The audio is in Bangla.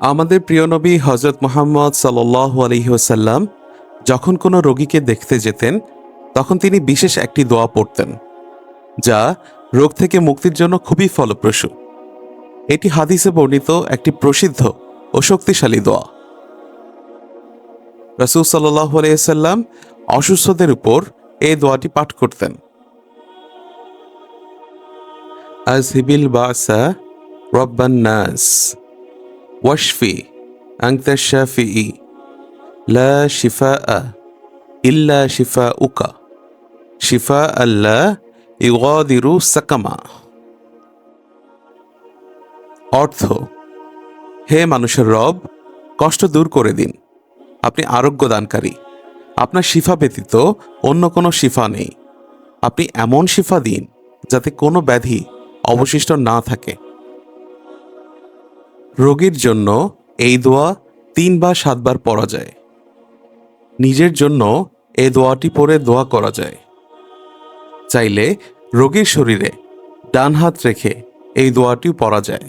আমাদের প্রিয় নবী হজরত মোহাম্মদ সাল্লাহ যখন কোনো রোগীকে দেখতে যেতেন, তখন তিনি বিশেষ একটি দোয়া পড়তেন, যা রোগ থেকে মুক্তির জন্য খুবই ফলপ্রসূ। এটি হাদিসে বর্ণিত একটি প্রসিদ্ধ ও শক্তিশালী দোয়া। রসুল সাল্লাহ আলাইসাল্লাম অসুস্থদের উপর এই দোয়াটি পাঠ করতেন। আজহিবিল বাসা রব্বান নাস। ওয়াশফি আংতা শাফি লা শিফা ইল্লা শিফা উকা শিফা আল্লাহ ইগাদিরু সাকামা অর্থ, হে মানুষের রব, কষ্ট দূর করে দিন। আপনি আরোগ্য দানকারী। আপনার শিফা ব্যতীত অন্য কোনো শিফা নেই। আপনি এমন শিফা দিন যাতে কোনো ব্যাধি অবশিষ্ট না থাকে। রোগীর জন্য এই দোয়া তিন বা সাতবার পড়া যায়। নিজের জন্য এ দোয়াটি পরে দোয়া করা যায়। চাইলে রোগীর শরীরে ডান হাত রেখে এই দোয়াটিও পড়া যায়।